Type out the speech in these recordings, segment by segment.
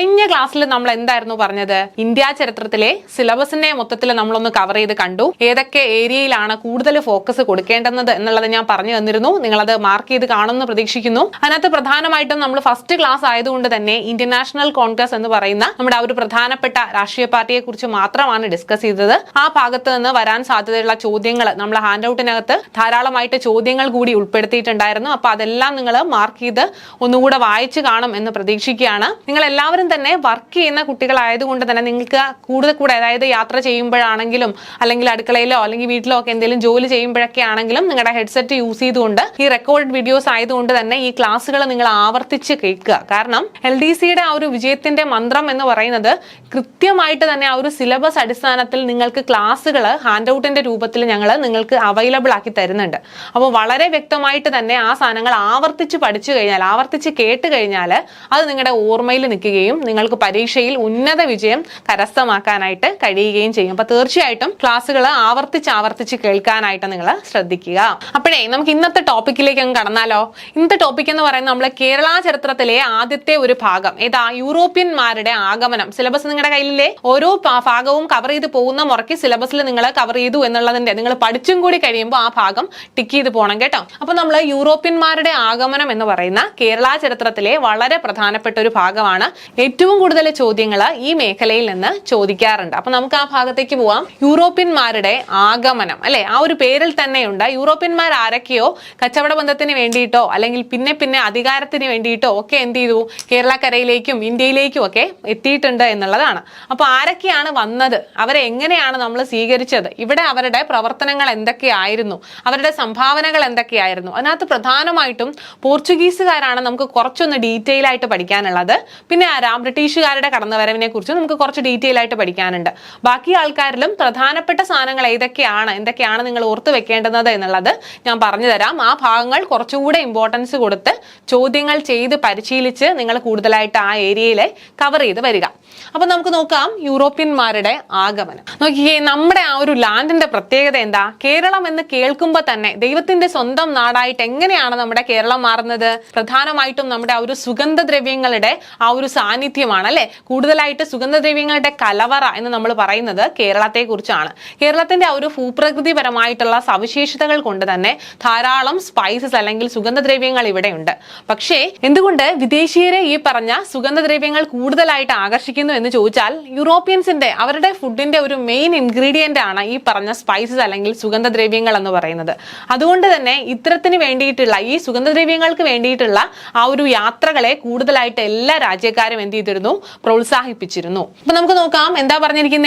കഴിഞ്ഞ ക്ലാസ്സിൽ നമ്മൾ എന്തായിരുന്നു പറഞ്ഞത്? ഇന്ത്യ ചരിത്രത്തിലെ സിലബസിനെ മൊത്തത്തിൽ നമ്മളൊന്ന് കവർ ചെയ്ത് കണ്ടു. ഏതൊക്കെ ഏരിയയിലാണ് കൂടുതൽ ഫോക്കസ് കൊടുക്കേണ്ടുന്നത് എന്നുള്ളത് ഞാൻ പറഞ്ഞു തന്നിരുന്നു. നിങ്ങൾ അത് മാർക്ക് ചെയ്ത് കാണുമെന്ന് പ്രതീക്ഷിക്കുന്നു. അതിനകത്ത് പ്രധാനമായിട്ടും നമ്മൾ ഫസ്റ്റ് ക്ലാസ് ആയതുകൊണ്ട് തന്നെ ഇന്ത്യൻ നാഷണൽ കോൺഗ്രസ് എന്ന് പറയുന്ന നമ്മുടെ ആ ഒരു പ്രധാനപ്പെട്ട രാഷ്ട്രീയ പാർട്ടിയെ കുറിച്ച് മാത്രമാണ് ഡിസ്കസ് ചെയ്തത്. ആ ഭാഗത്ത് നിന്ന് വരാൻ സാധ്യതയുള്ള ചോദ്യങ്ങൾ നമ്മൾ ഹാൻഡ് ഔട്ടിനകത്ത് ധാരാളമായിട്ട് ചോദ്യങ്ങൾ കൂടി ഉൾപ്പെടുത്തിയിട്ടുണ്ടായിരുന്നു. അപ്പൊ അതെല്ലാം നിങ്ങൾ മാർക്ക് ചെയ്ത് ഒന്നുകൂടെ വായിച്ചു കാണും എന്ന് പ്രതീക്ഷിക്കുകയാണ്. നിങ്ങൾ എല്ലാവരും തന്നെ വർക്ക് ചെയ്യുന്ന കുട്ടികളായതുകൊണ്ട് തന്നെ നിങ്ങൾക്ക് കൂടുതൽ കൂടെ അതായത് യാത്ര ചെയ്യുമ്പോഴാണെങ്കിലും അല്ലെങ്കിൽ അടുക്കളയിലോ അല്ലെങ്കിൽ വീട്ടിലോ ഒക്കെ എന്തെങ്കിലും ജോലി ചെയ്യുമ്പോഴൊക്കെ ആണെങ്കിലും നിങ്ങളുടെ ഹെഡ്സെറ്റ് യൂസ് ചെയ്തുകൊണ്ട് ഈ റെക്കോർഡ് വീഡിയോസ് ആയതുകൊണ്ട് തന്നെ ഈ ക്ലാസ്സുകൾ നിങ്ങൾ ആവർത്തിച്ച് കേൾക്കുക. കാരണം എൽ ഡി സിയുടെ ആ ഒരു വിജയത്തിന്റെ മന്ത്രം എന്ന് പറയുന്നത് കൃത്യമായിട്ട് തന്നെ ആ ഒരു സിലബസ് അടിസ്ഥാനത്തിൽ നിങ്ങൾക്ക് ക്ലാസ്സുകൾ ഹാൻഡ് ഔട്ടിന്റെ രൂപത്തിൽ ഞങ്ങൾ നിങ്ങൾക്ക് അവൈലബിൾ ആക്കി തരുന്നുണ്ട്. അപ്പോൾ വളരെ വ്യക്തമായിട്ട് തന്നെ ആ സാധനങ്ങൾ ആവർത്തിച്ച് പഠിച്ചു കഴിഞ്ഞാൽ ആവർത്തിച്ച് കേട്ട് കഴിഞ്ഞാൽ അത് നിങ്ങളുടെ ഓർമ്മയിൽ നിൽക്കുകയും നിങ്ങൾക്ക് പരീക്ഷയിൽ ഉന്നത വിജയം കരസ്ഥമാക്കാനായിട്ട് കഴിയുകയും ചെയ്യും. അപ്പോൾ തീർച്ചയായിട്ടും ക്ലാസ്സുകൾ ആവർത്തിച്ച് ആവർത്തിച്ച് കേൾക്കാനായിട്ട് നിങ്ങൾ ശ്രദ്ധിക്കുക. അപ്പോഴേ നമുക്ക് ഇന്നത്തെ ടോപ്പിക്കിലേക്ക് അങ്ങ് കടന്നാലോ? ഇന്നത്തെ ടോപ്പിക് എന്ന് പറയുന്നത് നമ്മൾ കേരള ചരിത്രത്തിലെ ആദ്യത്തെ ഒരു ഭാഗം. ഏതാ? യൂറോപ്യന്മാരുടെ ആഗമനം. സിലബസ് നിങ്ങളുടെ കയ്യിലെ ഓരോ ഭാഗവും കവർ ചെയ്ത് പോകുന്ന മുറയ്ക്ക് സിലബസിൽ നിങ്ങൾ കവർ ചെയ്തു എന്നുള്ളതിന്റെ നിങ്ങൾ പഠിച്ചും കൂടി കഴിയുമ്പോൾ ആ ഭാഗം ടിക്ക് ചെയ്ത് പോകണം കേട്ടോ. അപ്പൊ നമ്മൾ യൂറോപ്യന്മാരുടെ ആഗമനം എന്ന് പറയുന്ന കേരള ചരിത്രത്തിലെ വളരെ പ്രധാനപ്പെട്ട ഒരു ഭാഗമാണ്. ഏറ്റവും കൂടുതൽ ചോദ്യങ്ങൾ ഈ മേഖലയിൽ നിന്ന് ചോദിക്കാറുണ്ട്. അപ്പൊ നമുക്ക് ആ ഭാഗത്തേക്ക് പോവാം. യൂറോപ്യന്മാരുടെ ആഗമനം. അല്ലെ? ആ ഒരു പേരിൽ തന്നെയുണ്ട്. യൂറോപ്യന്മാർ ആരൊക്കെയോ കച്ചവട ബന്ധത്തിന് വേണ്ടിയിട്ടോ അല്ലെങ്കിൽ പിന്നെ പിന്നെ അധികാരത്തിന് വേണ്ടിയിട്ടോ ഒക്കെ എന്ത് ചെയ്തു? കേരളക്കരയിലേക്കും ഇന്ത്യയിലേക്കും ഒക്കെ എത്തിയിട്ടുണ്ട് എന്നുള്ളതാണ്. അപ്പൊ ആരൊക്കെയാണ് വന്നത്? അവരെ എങ്ങനെയാണ് നമ്മൾ സ്വീകരിച്ചത്? ഇവിടെ അവരുടെ പ്രവർത്തനങ്ങൾ എന്തൊക്കെയായിരുന്നു? അവരുടെ സംഭാവനകൾ എന്തൊക്കെയായിരുന്നു? അതിനകത്ത് പ്രധാനമായിട്ടും പോർച്ചുഗീസുകാരാണ് നമുക്ക് കുറച്ചൊന്ന് ഡീറ്റെയിൽ ആയിട്ട് പഠിക്കാനുള്ളത്. പിന്നെ ആരാ ബ്രിട്ടീഷുകാരുടെ കടന്നുവരവിനെ കുറിച്ച് നമുക്ക് കുറച്ച് ഡീറ്റെയിൽ ആയിട്ട് പഠിക്കാനുണ്ട്. ബാക്കി ആൾക്കാരിലും പ്രധാനപ്പെട്ട സാധനങ്ങൾ ഏതൊക്കെയാണ്? എന്തൊക്കെയാണ് നിങ്ങൾ ഓർത്ത് വെക്കേണ്ടുന്നത് എന്നുള്ളത് ഞാൻ പറഞ്ഞു തരാം ആ ഭാഗങ്ങൾ കുറച്ചുകൂടെ ഇമ്പോർട്ടൻസ് കൊടുത്ത് ചോദ്യങ്ങൾ ചെയ്ത് പരിശീലിച്ച് നിങ്ങൾ കൂടുതലായിട്ട് ആ ഏരിയയിലെ കവർ ചെയ്ത് വരിക. അപ്പൊ നമുക്ക് നോക്കാം യൂറോപ്യന്മാരുടെ ആഗമനം. നോക്കിയേ നമ്മുടെ ആ ഒരു ലാൻഡിന്റെ പ്രത്യേകത എന്താ? കേരളം എന്ന് കേൾക്കുമ്പോൾ തന്നെ ദൈവത്തിന്റെ സ്വന്തം നാടായിട്ട് എങ്ങനെയാണ് നമ്മുടെ കേരളം മാറുന്നത്? പ്രധാനമായിട്ടും നമ്മുടെ ആ ഒരു സുഗന്ധദ്രവ്യങ്ങളുടെ ആ ഒരു സാന്നിധ്യമാണ് അല്ലെ? കൂടുതലായിട്ട് സുഗന്ധദ്രവ്യങ്ങളുടെ കലവറ എന്ന് നമ്മൾ പറയുന്നത് കേരളത്തെ കുറിച്ചാണ് കേരളത്തിന്റെ ആ ഒരു ഭൂപ്രകൃതിപരമായിട്ടുള്ള സവിശേഷതകൾ കൊണ്ട് തന്നെ ധാരാളം സ്പൈസസ് അല്ലെങ്കിൽ സുഗന്ധദ്രവ്യങ്ങൾ ഇവിടെയുണ്ട്. പക്ഷേ എന്തുകൊണ്ട് വിദേശീയരെ ഈ പറഞ്ഞ സുഗന്ധദ്രവ്യങ്ങൾ കൂടുതലായിട്ട് ആകർഷിക്കുന്നു എന്ന് ചോദിച്ചാൽ യൂറോപ്യൻസിന്റെ അവരുടെ ഫുഡിന്റെ ഒരു മെയിൻ ഇൻഗ്രീഡിയന്റ് ആണ് ഈ പറഞ്ഞ സ്പൈസസ് അല്ലെങ്കിൽ സുഗന്ധദ്രവ്യങ്ങൾ എന്ന് പറയുന്നത്. അതുകൊണ്ട് തന്നെ ഇത്തരത്തിന് വേണ്ടിയിട്ടുള്ള ഈ സുഗന്ധദ്രവ്യങ്ങൾക്ക് വേണ്ടിയിട്ടുള്ള ആ ഒരു യാത്രകളെ കൂടുതലായിട്ട് എല്ലാ രാജ്യക്കാരും എന്ത് ചെയ്തിരുന്നു? പ്രോത്സാഹിപ്പിച്ചിരുന്നു. അപ്പൊ നമുക്ക് നോക്കാം എന്താ പറഞ്ഞിരിക്കുന്നത്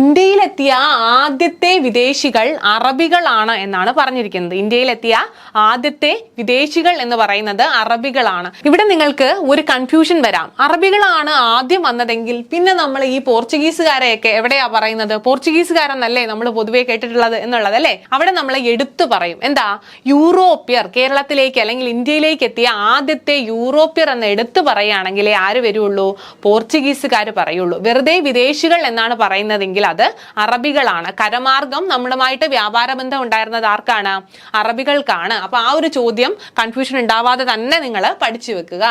ഇന്ത്യയിലെത്തിയ ആദ്യത്തെ വിദേശികൾ അറബികളാണ് എന്നാണ് പറഞ്ഞിരിക്കുന്നത്. ഇന്ത്യയിലെത്തിയ ആദ്യത്തെ വിദേശികൾ എന്ന് പറയുന്നത് അറബികളാണ്. ഇവിടെ നിങ്ങൾക്ക് ഒരു കൺഫ്യൂഷൻ വരാം. അറബികളാണ് ആദ്യം വന്നതെങ്കിൽ പിന്നെ നമ്മൾ ഈ പോർച്ചുഗീസുകാരെയൊക്കെ എവിടെയാ പറയുന്നത്? പോർച്ചുഗീസുകാരെന്നല്ലേ നമ്മൾ പൊതുവെ കേട്ടിട്ടുള്ളത് എന്നുള്ളത് അല്ലേ? അവിടെ നമ്മൾ എടുത്തു പറയും. എന്താ? യൂറോപ്യർ കേരളത്തിലേക്ക് അല്ലെങ്കിൽ ഇന്ത്യയിലേക്ക് എത്തിയ ആദ്യത്തെ യൂറോപ്യർ എന്ന് എടുത്തു പറയുകയാണെങ്കിലേ ആര് വരുള്ളൂ? പോർച്ചുഗീസുകാർ പറയുള്ളൂ. വെറുതെ വിദേശികൾ എന്നാണ് പറയുന്നതെങ്കിൽ അത് അറബികളാണ്. കരമാർഗം നമ്മളുമായിട്ട് വ്യാപാര ബന്ധം ഉണ്ടായിരുന്നത് ആർക്കാണ്? അറബികൾക്കാണ്. അപ്പൊ ആ ഒരു ചോദ്യം കൺഫ്യൂഷൻ ഉണ്ടാവാതെ തന്നെ നിങ്ങൾ പഠിച്ചു വെക്കുക.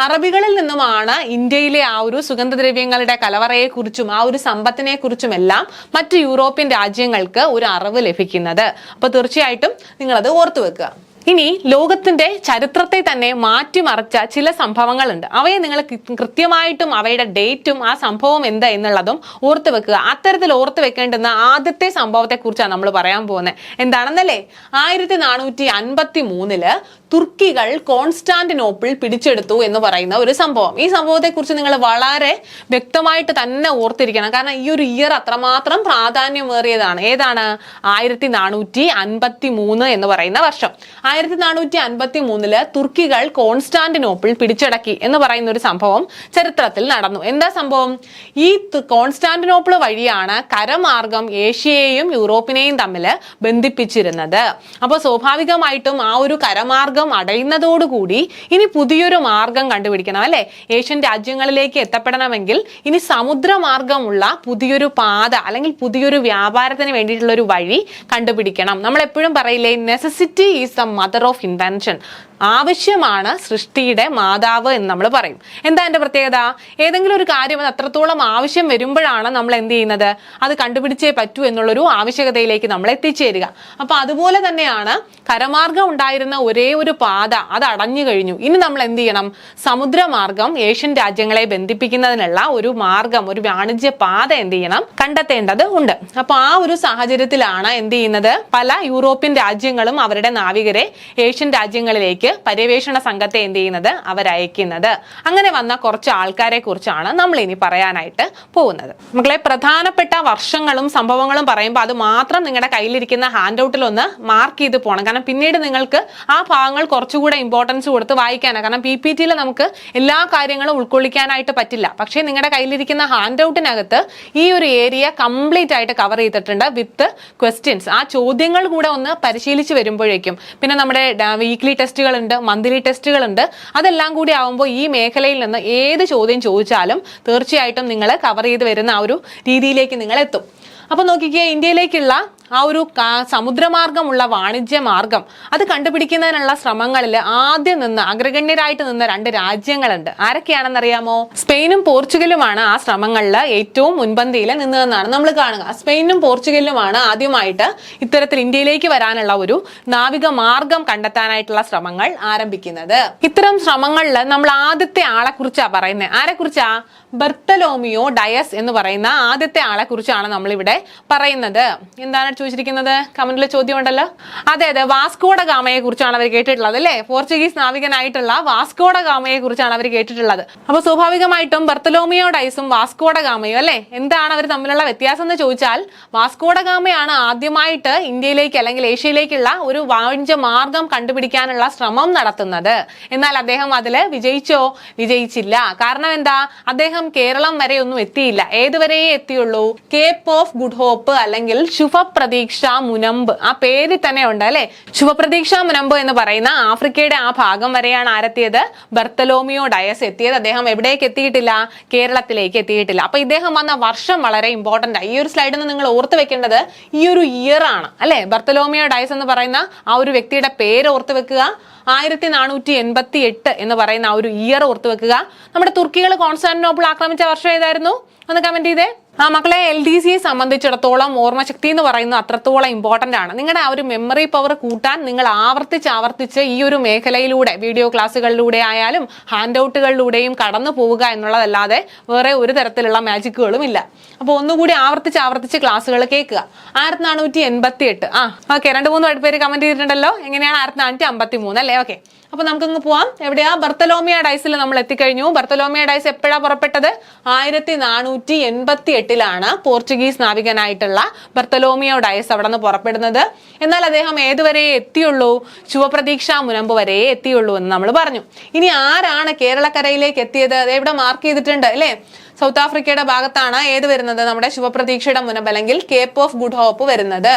അറബികളിൽ നിന്നുമാണ് ഇന്ത്യയിലെ ആ ഒരു സുഗന്ധദ്രവ്യങ്ങളുടെ കലവറയെ കുറിച്ചും ആ ഒരു സമ്പത്തിനെ കുറിച്ചും എല്ലാം മറ്റ് യൂറോപ്യൻ രാജ്യങ്ങൾക്ക് ഒരു അറിവ് ലഭിക്കുന്നത്. അപ്പൊ തീർച്ചയായിട്ടും നിങ്ങൾ അത് ഓർത്തു വെക്കുക. ഇനി ലോകത്തിന്റെ ചരിത്രത്തെ തന്നെ മാറ്റിമറിച്ച ചില സംഭവങ്ങളുണ്ട്. അവയെ നിങ്ങൾ കൃത്യമായിട്ടും അവയുടെ ഡേറ്റും ആ സംഭവം എന്താ എന്നുള്ളതും ഓർത്തു വെക്കുക. അത്തരത്തിൽ ഓർത്ത് വെക്കേണ്ടുന്ന ആദ്യത്തെ സംഭവത്തെ കുറിച്ചാണ് നമ്മൾ പറയാൻ പോകുന്നത്. എന്താണെന്നല്ലേ? ആയിരത്തി നാനൂറ്റി അൻപത്തി മൂന്നിൽ തുർക്കികൾ കോൺസ്റ്റാന്റിനോപ്പിൾ പിടിച്ചെടുത്തു എന്ന് പറയുന്ന ഒരു സംഭവം. ഈ സംഭവത്തെ കുറിച്ച് നിങ്ങൾ വളരെ വ്യക്തമായിട്ട് തന്നെ ഓർത്തിരിക്കണം. കാരണം ഈ ഒരു ഇയർ അത്രമാത്രം പ്രാധാന്യമേറിയതാണ്. ഏതാണ്? ആയിരത്തി നാനൂറ്റി അൻപത്തി മൂന്ന് എന്ന് പറയുന്ന വർഷം. ആയിരത്തി നാനൂറ്റി അൻപത്തി മൂന്നിൽ തുർക്കികൾ കോൺസ്റ്റാന്റിനോപ്പിൾ പിടിച്ചടക്കി എന്ന് പറയുന്ന ഒരു സംഭവം ചരിത്രത്തിൽ നടന്നു. എന്താ സംഭവം? ഈ കോൺസ്റ്റാന്റിനോപ്പിൾ വഴിയാണ് കരമാർഗം ഏഷ്യയെയും യൂറോപ്പിനെയും തമ്മിൽ ബന്ധിപ്പിച്ചിരുന്നത്. അപ്പോൾ സ്വാഭാവികമായിട്ടും ആ ഒരു കരമാർഗം മാർഗം അടയുന്നതോടുകൂടി ഇനി പുതിയൊരു മാർഗം കണ്ടുപിടിക്കണം അല്ലെ? ഏഷ്യൻ രാജ്യങ്ങളിലേക്ക് എത്തപ്പെടണമെങ്കിൽ ഇനി സമുദ്രമാർഗമുള്ള പുതിയൊരു പാത അല്ലെങ്കിൽ പുതിയൊരു വ്യാപാരത്തിന് വേണ്ടിയിട്ടുള്ള ഒരു വഴി കണ്ടുപിടിക്കണം. നമ്മൾ എപ്പോഴും പറയില്ലേ necessity is the mother of invention ആവശ്യമാണ് സൃഷ്ടിയുടെ മാതാവ് എന്ന് നമ്മൾ പറയും. എന്താ എന്റെ പ്രത്യേകത? ഏതെങ്കിലും ഒരു കാര്യം അത് അത്രത്തോളം ആവശ്യം വരുമ്പോഴാണ് നമ്മൾ എന്ത് ചെയ്യുന്നത്? അത് കണ്ടുപിടിച്ചേ പറ്റൂ എന്നുള്ളൊരു ആവശ്യകതയിലേക്ക് നമ്മൾ എത്തിച്ചേരുക. അപ്പൊ അതുപോലെ തന്നെയാണ് കരമാർഗം ഉണ്ടായിരുന്ന ഒരേ ഒരു പാത അത് അടഞ്ഞു കഴിഞ്ഞു. ഇനി നമ്മൾ എന്ത് ചെയ്യണം? സമുദ്രമാർഗം ഏഷ്യൻ രാജ്യങ്ങളെ ബന്ധിപ്പിക്കുന്നതിനുള്ള ഒരു മാർഗം ഒരു വാണിജ്യ പാത എന്ത് ചെയ്യണം? കണ്ടെത്തേണ്ടത് ഉണ്ട്. അപ്പൊ ആ ഒരു സാഹചര്യത്തിലാണ് എന്ത് ചെയ്യുന്നത്? പല യൂറോപ്യൻ രാജ്യങ്ങളും അവരുടെ നാവികരെ ഏഷ്യൻ രാജ്യങ്ങളിലേക്ക് പര്യവേഷണ സംഘത്തെ എന്ത് ചെയ്യുന്നത്? അവരയക്കുന്നത്. അങ്ങനെ വന്ന കുറച്ച് ആൾക്കാരെ കുറിച്ചാണ് നമ്മൾ ഇനി പറയാനായിട്ട് പോകുന്നത്. മക്കളെ പ്രധാനപ്പെട്ട വർഷങ്ങളും സംഭവങ്ങളും പറയുമ്പോൾ അത് മാത്രം നിങ്ങളുടെ കയ്യിലിരിക്കുന്ന ഹാൻഡ് ഔട്ടിൽ ഒന്ന് മാർക്ക് ചെയ്ത് പോകണം കാരണം പിന്നീട് നിങ്ങൾക്ക് ആ ഭാഗങ്ങൾ കുറച്ചുകൂടെ ഇമ്പോർട്ടൻസ് കൊടുത്ത് വായിക്കാനാണ് കാരണം പി പി ടിയിൽ നമുക്ക് എല്ലാ കാര്യങ്ങളും ഉൾക്കൊള്ളിക്കാനായിട്ട് പറ്റില്ല. പക്ഷേ നിങ്ങളുടെ കയ്യിലിരിക്കുന്ന ഹാൻഡ് ഔട്ടിനകത്ത് ഈ ഒരു ഏരിയ കംപ്ലീറ്റ് ആയിട്ട് കവർ ചെയ്തിട്ടുണ്ട് വിത്ത് ക്വസ്റ്റ്യൻസ് ആ ചോദ്യങ്ങൾ കൂടെ ഒന്ന് പരിശീലിച്ച് വരുമ്പോഴേക്കും. പിന്നെ നമ്മുടെ വീക്ക്ലി ടെസ്റ്റുകൾ ഉണ്ട് മന്ത്ലി ടെസ്റ്റുകൾ ഉണ്ട് അതെല്ലാം കൂടി ആവുമ്പോൾ ഈ മേഖലയിൽ നിന്ന് ഏത് ചോദ്യം ചോദിച്ചാലും തീർച്ചയായിട്ടും നിങ്ങൾ കവർ ചെയ്ത് വരുന്ന ആ ഒരു രീതിയിലേക്ക് നിങ്ങൾ എത്തും അപ്പോൾ നോക്കിക്കുക ഇന്ത്യയിലേക്കുള്ള ആ ഒരു സമുദ്രമാർഗമുള്ള വാണിജ്യ മാർഗം അത് കണ്ടുപിടിക്കുന്നതിനുള്ള ശ്രമങ്ങളിൽ ആദ്യം നിന്ന് അഗ്രഗണ്യരായിട്ട് നിന്ന രണ്ട് രാജ്യങ്ങളുണ്ട്. ആരൊക്കെയാണെന്നറിയാമോ? സ്പെയിനും പോർച്ചുഗലുമാണ് ആ ശ്രമങ്ങളിൽ ഏറ്റവും മുൻപന്തിയിൽ നിന്നതെന്നാണ് നമ്മൾ കാണുക. സ്പെയിനും പോർച്ചുഗലുമാണ് ആദ്യമായിട്ട് ഇത്തരത്തിൽ ഇന്ത്യയിലേക്ക് വരാനുള്ള ഒരു നാവിക മാർഗം കണ്ടെത്താനായിട്ടുള്ള ശ്രമങ്ങൾ ആരംഭിക്കുന്നത്. ഇത്തരം ശ്രമങ്ങളിൽ നമ്മൾ ആദ്യത്തെ ആളെ കുറിച്ചാ പറയുന്നത് ആരെ കുറിച്ചാ ബർത്തലോമിയോ ഡയസ് എന്ന് പറയുന്ന ആദ്യത്തെ ആളെ കുറിച്ചാണ് നമ്മളിവിടെ പറയുന്നത്. എന്താണ് ചോദിച്ചിരിക്കുന്നത്? കമന്റിൽ ചോദ്യം ഉണ്ടല്ലോ അതെ അതെ വാസ്കോഡ ഗാമയെ കുറിച്ചാണ് അവർ കേട്ടിട്ടുള്ളത് അല്ലേ? പോർച്ചുഗീസ് നാവികനായിട്ടുള്ള വാസ്കോഡ ഗാമയെ കുറിച്ചാണ് അവർ കേട്ടിട്ടുള്ളത്. അപ്പൊ സ്വാഭാവികമായിട്ടും ബർത്തലോമിയോ ഡൈസും വാസ്കോഡ ഗാമയും അല്ലേ? എന്താണ് അവർ തമ്മിലുള്ള വ്യത്യാസം എന്ന് ചോദിച്ചാൽ വാസ്കോഡ ഗാമയാണ് ആദ്യമായിട്ട് ഇന്ത്യയിലേക്ക് അല്ലെങ്കിൽ ഏഷ്യയിലേക്കുള്ള ഒരു വാണിജ്യ മാർഗം കണ്ടുപിടിക്കാനുള്ള ശ്രമം നടത്തുന്നത്. എന്നാൽ അദ്ദേഹം അതിൽ വിജയിച്ചോ വിജയിച്ചില്ല. കാരണം എന്താ? അദ്ദേഹം കേരളം വരെ ഒന്നും എത്തിയില്ല. ഏതുവരെയേ എത്തിയുള്ളൂ. കേപ്പ് ഓഫ് ഗുഡ് ഹോപ്പ് അല്ലെങ്കിൽ ശുഭപ്രതീക്ഷ മുനമ്പ്. ആ പേര് തന്നെ ഉണ്ട് അല്ലെ? ശുഭപ്രതീക്ഷ മുനമ്പ് എന്ന് പറയുന്ന ആഫ്രിക്കയുടെ ആ ഭാഗം വരെയാണ് ആരെത്തിയത്? ബർത്തലോമിയോ ഡയസ് എത്തിയത്. അദ്ദേഹം എവിടേക്ക് എത്തിയിട്ടില്ല? കേരളത്തിലേക്ക് എത്തിയിട്ടില്ല. അപ്പൊ ഇദ്ദേഹം വന്ന വർഷം വളരെ ഇമ്പോർട്ടന്റ് ആണ് ഈ ഒരു സ്ലൈഡിൽ നിന്ന് നിങ്ങൾ ഓർത്ത് വെക്കേണ്ടത് ഈ ഒരു ഇയർ ആണ് അല്ലെ? ബർത്തലോമിയോ ഡയസ് എന്ന് പറയുന്ന ആ ഒരു വ്യക്തിയുടെ പേര് ഓർത്ത് വെക്കുക. ആയിരത്തി നാനൂറ്റി എൺപത്തി എട്ട് എന്ന് പറയുന്ന ആ ഒരു ഇയർ ഓർത്ത് വെക്കുക. നമ്മുടെ തുർക്കികൾ കോൺസ്റ്റാന്റിനോപ്പിൾ ആക്രമിച്ച വർഷം ഏതായിരുന്നു? ഒന്ന് കമന്റ് ചെയ്തേ. മക്കളെ എൽ ഡി സിയെ സംബന്ധിച്ചിടത്തോളം ഓർമ്മശക്തി എന്ന് പറയുന്നത് അത്രത്തോളം ഇമ്പോർട്ടന്റ് ആണ്. നിങ്ങളുടെ ആ ഒരു മെമ്മറി പവർ കൂട്ടാൻ നിങ്ങൾ ആവർത്തിച്ച് ആവർത്തിച്ച് ഈ ഒരു മേഖലയിലൂടെ വീഡിയോ ക്ലാസ്സുകളിലൂടെ ആയാലും ഹാൻഡ് ഔട്ടുകളിലൂടെയും കടന്നു പോവുക എന്നുള്ളതല്ലാതെ വേറെ ഒരു തരത്തിലുള്ള മാജിക്കുകളും ഇല്ല അപ്പോൾ ഒന്നുകൂടി ആവർത്തിച്ച് ആവർത്തിച്ച് ക്ലാസ്സുകൾ കേൾക്കുക. ആയിരത്തി നാനൂറ്റി എൺപത്തി എട്ട് ആ ഓക്കെ രണ്ട് മൂന്ന് പേര് കമന്റ് ചെയ്തിട്ടുണ്ടല്ലോ. എങ്ങനെയാണ് ആയിരത്തി നാനൂറ്റി അമ്പത്തി മൂന്ന് അല്ലേ? ഓക്കെ അപ്പൊ നമുക്കങ്ങ് പോവാം. എവിടെയാ? ബർത്തലോമിയ ഡൈസിൽ നമ്മൾ എത്തിക്കഴിഞ്ഞു. ബർത്തലോമിയ ഡൈസ് എപ്പോഴാണ് പുറപ്പെട്ടത്? ആയിരത്തി നാനൂറ്റി എൺപത്തി എട്ടിലാണ് പോർച്ചുഗീസ് നാവികനായിട്ടുള്ള ബർത്തലോമിയോ ഡയസ് അവിടെ നിന്ന് പുറപ്പെടുന്നത്. എന്നാൽ അദ്ദേഹം ഏതുവരെ എത്തിയുള്ളൂ? ശുഭപ്രതീക്ഷ മുനമ്പ് വരെ എത്തിയുള്ളൂ എന്ന് നമ്മൾ പറഞ്ഞു. ഇനി ആരാണ് കേരളക്കരയിലേക്ക് എത്തിയത്? എവിടെ മാർക്ക് ചെയ്തിട്ടുണ്ട്? അല്ലേ? സൗത്ത് ആഫ്രിക്കയുടെ ഭാഗത്താണ് ഏത് വരുന്നത്? നമ്മുടെ ശുഭപ്രതീക്ഷയുടെ മുനമ്പ് അല്ലെങ്കിൽ കേപ്പ് ഓഫ് ഗുഡ് ഹോപ്പ് വരുന്നത്.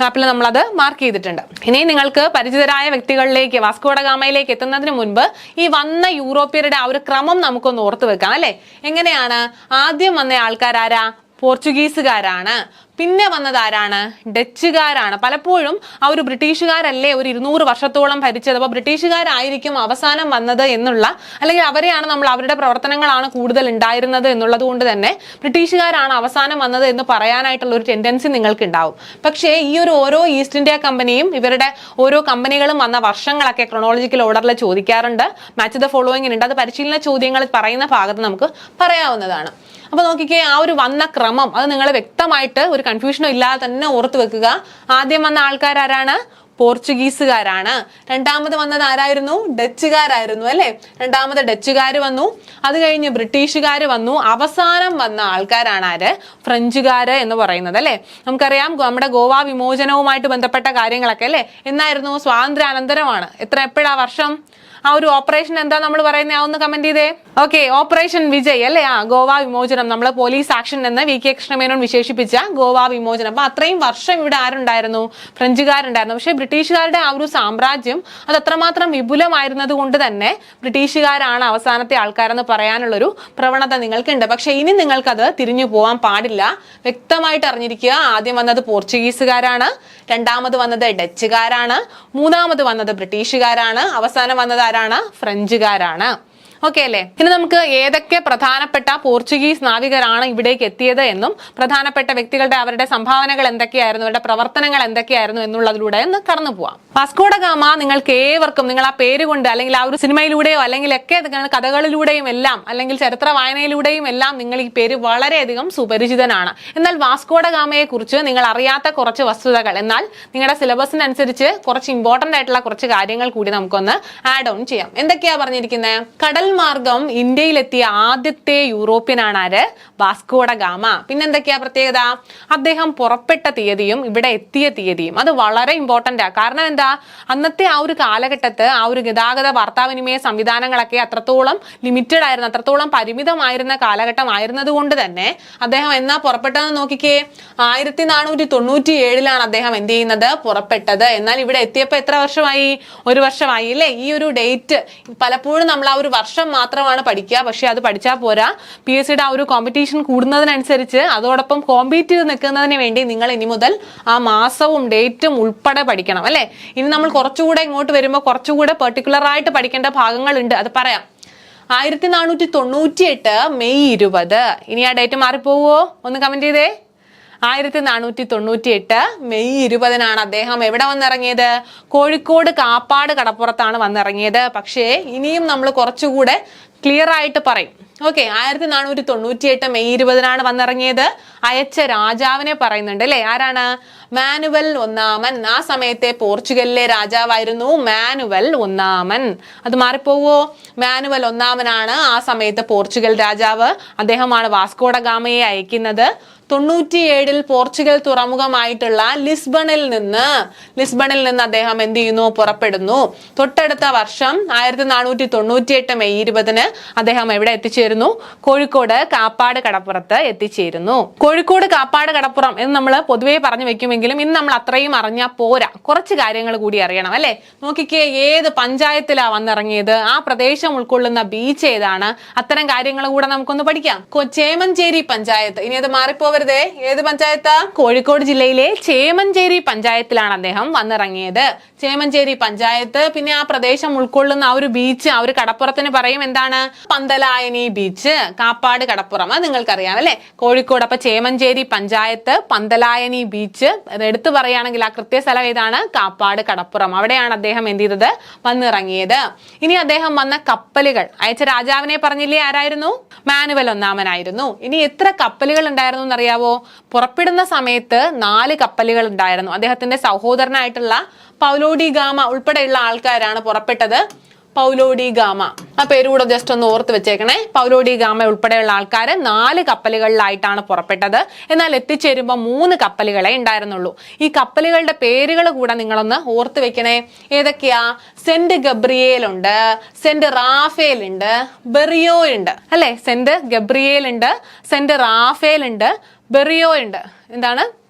മാപ്പിൽ നമ്മളത് മാർക്ക് ചെയ്തിട്ടുണ്ട്. ഇനി നിങ്ങൾക്ക് പരിചിതരായ വ്യക്തികളിലേക്ക് വാസ്കോഡ ഗാമയിലേക്ക് എത്തുന്നതിന് മുൻപ് ഈ വന്ന യൂറോപ്യരുടെ ആ ഒരു ക്രമം നമുക്കൊന്ന് ഓർത്തു വെക്കാം അല്ലെ? എങ്ങനെയാണ്? ആദ്യം വന്ന ആൾക്കാരാരാ? പോർച്ചുഗീസുകാരാണ്. പിന്നെ വന്നത് ആരാണ്? ഡച്ചുകാരാണ്. പലപ്പോഴും ആ ഒരു ബ്രിട്ടീഷുകാരല്ലേ ഒരു ഇരുന്നൂറ് വർഷത്തോളം ഭരിച്ചത്. അപ്പോൾ ബ്രിട്ടീഷുകാരായിരിക്കും അവസാനം വന്നത് എന്നുള്ള അല്ലെങ്കിൽ അവരെയാണ് നമ്മൾ അവരുടെ പ്രവർത്തനങ്ങളാണ് കൂടുതൽ ഉണ്ടായിരുന്നത് എന്നുള്ളത് കൊണ്ട് തന്നെ ബ്രിട്ടീഷുകാരാണ് അവസാനം വന്നത് എന്ന് പറയാനായിട്ടുള്ള ഒരു ടെൻഡൻസി നിങ്ങൾക്ക് ഉണ്ടാവും പക്ഷേ ഈ ഒരു ഓരോ ഈസ്റ്റ് ഇന്ത്യ കമ്പനിയും ഇവരുടെ ഓരോ കമ്പനികളും വന്ന വർഷങ്ങളൊക്കെ ക്രൊണോളജിക്കൽ ഓർഡറിൽ ചോദിക്കാറുണ്ട്. മാച്ച് ദ ഫോളോയിങ്ങിനുണ്ട് അത് പരിശീലന ചോദ്യങ്ങൾ പറയുന്ന ഭാഗത്ത് നമുക്ക് പറയാവുന്നതാണ്. അപ്പൊ നോക്കിക്കേ ആ ഒരു വന്ന ക്രമം അത് നിങ്ങൾ വ്യക്തമായിട്ട് ഒരു കൺഫ്യൂഷനും ഇല്ലാതെ തന്നെ ഓർത്ത് വെക്കുക. ആദ്യം വന്ന ആൾക്കാരാരാണ് പോർച്ചുഗീസുകാരാണ്. രണ്ടാമത് വന്നത് ആരായിരുന്നു? ഡച്ചുകാരായിരുന്നു അല്ലെ? രണ്ടാമത് ഡച്ചുകാർ വന്നു. അത് കഴിഞ്ഞ് ബ്രിട്ടീഷുകാർ വന്നു. അവസാനം വന്ന ആൾക്കാരാണ് ആര്? ഫ്രഞ്ചുകാര് എന്ന് പറയുന്നത് അല്ലെ? നമുക്കറിയാം നമ്മുടെ ഗോവ വിമോചനവുമായിട്ട് ബന്ധപ്പെട്ട കാര്യങ്ങളൊക്കെ അല്ലെ? എന്നായിരുന്നു സ്വാതന്ത്ര്യാനന്തരമാണ്. എത്ര എപ്പോഴാ വർഷം? ആ ഒരു ഓപ്പറേഷൻ എന്താ നമ്മൾ പറയുന്നത് ആ ഒന്ന് കമന്റ് ചെയ്തേ. ഓക്കെ ഓപ്പറേഷൻ വിജയ് അല്ലേ? ആ ഗോവ വിമോചനം. നമ്മൾ പോലീസ് ആക്ഷൻ എന്ന് വി കെ കൃഷ്ണമേനോൻ വിശേഷിപ്പിച്ച ഗോവ വിമോചനം. അപ്പൊ അത്രയും വർഷം ഇവിടെ ആരുണ്ടായിരുന്നു? ഫ്രഞ്ചുകാരുണ്ടായിരുന്നു. പക്ഷെ ബ്രിട്ടീഷുകാരുടെ ആ ഒരു സാമ്രാജ്യം അത് അത്രമാത്രം വിപുലമായിരുന്നത് കൊണ്ട് തന്നെ ബ്രിട്ടീഷുകാരാണ് അവസാനത്തെ ആൾക്കാരെന്ന് പറയാനുള്ളൊരു പ്രവണത നിങ്ങൾക്കുണ്ട്. പക്ഷെ ഇനി നിങ്ങൾക്കത് തിരിഞ്ഞു പോകാൻ പാടില്ല. വ്യക്തമായിട്ട് അറിഞ്ഞിരിക്കുക. ആദ്യം വന്നത് പോർച്ചുഗീസുകാരാണ്. രണ്ടാമത് വന്നത് ഡച്ചുകാരാണ്. മൂന്നാമത് വന്നത് ബ്രിട്ടീഷുകാരാണ്. അവസാനം വന്നത് ആരാണ് ഫ്രഞ്ചുകാരാണ്. ഓക്കെ അല്ലേ? ഇനി നമുക്ക് ഏതൊക്കെ പ്രധാനപ്പെട്ട പോർച്ചുഗീസ് നാവികരാണ് ഇവിടേക്ക് എത്തിയത് എന്നും പ്രധാനപ്പെട്ട വ്യക്തികളുടെ അവരുടെ സംഭാവനകൾ എന്തൊക്കെയായിരുന്നു അവരുടെ പ്രവർത്തനങ്ങൾ എന്തൊക്കെയായിരുന്നു എന്നുള്ളതിലൂടെ ഒന്ന് കടന്നു പോവാം. വാസ്കോഡ ഗാമ നിങ്ങൾക്ക് ഏവർക്കും നിങ്ങൾ ആ പേര് കൊണ്ട് അല്ലെങ്കിൽ ആ ഒരു സിനിമയിലൂടെയോ അല്ലെങ്കിൽ ഒക്കെ കഥകളിലൂടെയും എല്ലാം അല്ലെങ്കിൽ ചരിത്ര വായനയിലൂടെയും എല്ലാം നിങ്ങൾ ഈ പേര് വളരെയധികം സുപരിചിതനാണ്. എന്നാൽ വാസ്കോഡ ഗാമയെ കുറിച്ച് നിങ്ങൾ അറിയാത്ത കുറച്ച് വസ്തുതകൾ എന്നാൽ നിങ്ങളുടെ സിലബസിനനുസരിച്ച് കുറച്ച് ഇമ്പോർട്ടന്റ് ആയിട്ടുള്ള കുറച്ച് കാര്യങ്ങൾ കൂടി നമുക്കൊന്ന് ആഡ് ഓൺ ചെയ്യാം. എന്തൊക്കെയാ പറഞ്ഞിരിക്കുന്നത് കടൽ മാർഗം ഇന്ത്യയിലെത്തിയ ആദ്യത്തെ യൂറോപ്യനാണ് ആര്? Vasco da Gama. പിന്നെന്തൊക്കെയാ പ്രത്യേകത? അദ്ദേഹം പുറപ്പെട്ട തീയതിയും ഇവിടെ എത്തിയ തീയതിയും. അത് വളരെ ഇമ്പോർട്ടന്റ് ആണ് കാരണം എന്താ? അന്നത്തെ ആ ഒരു കാലഘട്ടത്ത് ആ ഒരു ഗതാഗത വാർത്താവിനിമയ സംവിധാനങ്ങളൊക്കെ അത്രത്തോളം ലിമിറ്റഡ് ആയിരുന്നു അത്രത്തോളം പരിമിതമായിരുന്ന കാലഘട്ടം ആയിരുന്നത് കൊണ്ട് തന്നെ അദ്ദേഹം എന്നാ പുറപ്പെട്ടതെന്ന് നോക്കിക്കേ? ആയിരത്തി നാനൂറ്റി തൊണ്ണൂറ്റി ഏഴിലാണ് അദ്ദേഹം എന്ത് ചെയ്യുന്നത്? പുറപ്പെട്ടത്. എന്നാൽ ഇവിടെ എത്തിയപ്പോൾ എത്ര വർഷമായി? ഒരു വർഷമായി. അല്ലേ ഈ ഒരു ഡേറ്റ് പലപ്പോഴും നമ്മൾ ആ ഒരു വർഷം മാത്രമാണ് പഠിക്കുക. പക്ഷേ അത് പഠിച്ചാൽ പോരാ. പി എസ് സിയുടെ ആ ഒരു കോമ്പറ്റീഷൻ കൂടുന്നതിനനുസരിച്ച് അതോടൊപ്പം കോമ്പീറ്റ് ചെയ്ത് നിൽക്കുന്നതിന് വേണ്ടി നിങ്ങൾ ഇനി മുതൽ ആ മാസവും ഡേറ്റും ഉൾപ്പെടെ പഠിക്കണം അല്ലേ? ഇനി നമ്മൾ കുറച്ചുകൂടെ ഇങ്ങോട്ട് വരുമ്പോൾ കുറച്ചുകൂടെ പെർട്ടിക്കുലർ ആയിട്ട് പഠിക്കേണ്ട ഭാഗങ്ങളുണ്ട്. അത് പറയാം. ആയിരത്തി നാനൂറ്റി തൊണ്ണൂറ്റി എട്ട് മെയ് ഇരുപത്. ഇനി ആ ഡേറ്റ് മാറിപ്പോവോ? ഒന്ന് കമന്റ് ചെയ്തേ. ആയിരത്തി നാനൂറ്റി തൊണ്ണൂറ്റി എട്ട് മെയ് ഇരുപതിനാണ് അദ്ദേഹം എവിടെ വന്നിറങ്ങിയത്? കോഴിക്കോട് കാപ്പാട് കടപ്പുറത്താണ് വന്നിറങ്ങിയത്. പക്ഷേ ഇനിയും നമ്മൾ കുറച്ചുകൂടെ ക്ലിയർ ആയിട്ട് പറയും. ഓക്കെ ആയിരത്തി നാനൂറ്റി തൊണ്ണൂറ്റി എട്ട് മെയ് ഇരുപതിനാണ് വന്നിറങ്ങിയത്. അയച്ച രാജാവിനെ പറയുന്നുണ്ട് അല്ലേ? ആരാണ്? മാനുവൽ ഒന്നാമൻ. ആ സമയത്തെ പോർച്ചുഗലിലെ രാജാവായിരുന്നു മാനുവൽ ഒന്നാമൻ. അത് മാറിപ്പോവോ? മാനുവൽ ഒന്നാമനാണ് ആ സമയത്ത് പോർച്ചുഗൽ രാജാവ്. അദ്ദേഹമാണ് വാസ്കോഡ ഗാമയെ അയക്കുന്നത്. തൊണ്ണൂറ്റിയേഴിൽ പോർച്ചുഗൽ തുറമുഖമായിട്ടുള്ള ലിസ്ബണിൽ നിന്ന് ലിസ്ബണിൽ നിന്ന് അദ്ദേഹം എന്ത് ചെയ്യുന്നു? പുറപ്പെടുന്നു. തൊട്ടടുത്ത വർഷം ആയിരത്തി നാനൂറ്റി തൊണ്ണൂറ്റിയെട്ട് മെയ് ഇരുപതിന് അദ്ദേഹം എവിടെ എത്തിച്ചേരുന്നു? കോഴിക്കോട് കാപ്പാട് കടപ്പുറത്ത് എത്തിച്ചേരുന്നു. കോഴിക്കോട് കാപ്പാട് കടപ്പുറം എന്ന് നമ്മൾ പൊതുവേ പറഞ്ഞു വെക്കുമെങ്കിലും ഇന്ന് നമ്മൾ അത്രയും അറിഞ്ഞാൽ പോരാ. കുറച്ച് കാര്യങ്ങൾ കൂടി അറിയണം അല്ലെ? നോക്കിക്കേ ഏത് പഞ്ചായത്തിലാ വന്നിറങ്ങിയത്? ആ പ്രദേശം ഉൾക്കൊള്ളുന്ന ബീച്ച് ഏതാണ്? അത്തരം കാര്യങ്ങൾ കൂടെ നമുക്കൊന്ന് പഠിക്കാം. ചേമഞ്ചേരി പഞ്ചായത്ത്. ഇനി അത് മാറിപ്പോവരുതേ. ഏത് പഞ്ചായത്താ? കോഴിക്കോട് ജില്ലയിലെ ചേമഞ്ചേരി പഞ്ചായത്തിലാണ് അദ്ദേഹം വന്നിറങ്ങിയത്. ചേമഞ്ചേരി പഞ്ചായത്ത് പിന്നെ ആ പ്രദേശം ഉൾക്കൊള്ളുന്ന ആ ഒരു ബീച്ച് ആ ഒരു കടപ്പുറത്തിന് പറയും എന്താണ്? പന്തലായനി ബീച്ച് കാപ്പാട് കടപ്പുറം. അത് നിങ്ങൾക്കറിയാം അല്ലെ? കോഴിക്കോട് അപ്പൊ ചേമഞ്ചേരി പഞ്ചായത്ത് പന്തലായനി ബീച്ച് എടുത്തു പറയുകയാണെങ്കിൽ ആ കൃത്യ സ്ഥലം ഏതാണ്? കാപ്പാട് കടപ്പുറം. അവിടെയാണ് അദ്ദേഹം എന്ത് ചെയ്തത്? വന്നിറങ്ങിയത്. ഇനി അദ്ദേഹം വന്ന കപ്പലുകൾ. അയച്ച രാജാവിനെ പറഞ്ഞില്ലേ ആരായിരുന്നു? മാനുവൽ ഒന്നാമനായിരുന്നു. ഇനി എത്ര കപ്പലുകൾ ഉണ്ടായിരുന്നു എന്നറിയാവോ പുറപ്പെടുന്ന സമയത്ത് നാല് കപ്പലുകൾ ഉണ്ടായിരുന്നു. അദ്ദേഹത്തിന്റെ സഹോദരനായിട്ടുള്ള പൗലോഡി ഗാമ ഉൾപ്പെടെയുള്ള ആൾക്കാരാണ് പുറപ്പെട്ടത്. Paulo da Gama. ആ പേരുകൂടെ ജസ്റ്റ് ഒന്ന് ഓർത്ത് വെച്ചേക്കണേ. പൗലോഡി ഗാമ ഉൾപ്പെടെയുള്ള ആൾക്കാർ നാല് കപ്പലുകളിലായിട്ടാണ് പുറപ്പെട്ടത്. എന്നാൽ എത്തിച്ചേരുമ്പോൾ മൂന്ന് കപ്പലുകളെ ഉണ്ടായിരുന്നുള്ളൂ. ഈ കപ്പലുകളുടെ പേരുകൾ കൂടെ നിങ്ങളൊന്ന് ഓർത്ത് വെക്കണേ. ഏതൊക്കെയാ? സെന്റ് ഗബ്രിയേൽ ഉണ്ട് സെന്റ് റാഫേൽ ഉണ്ട് ബെറിയോ ഉണ്ട് അല്ലെ? സെന്റ് ഗബ്രിയേൽ ഉണ്ട് സെന്റ് റാഫേൽ ഉണ്ട് ബെറിയോ ഉണ്ട് എന്താണ്?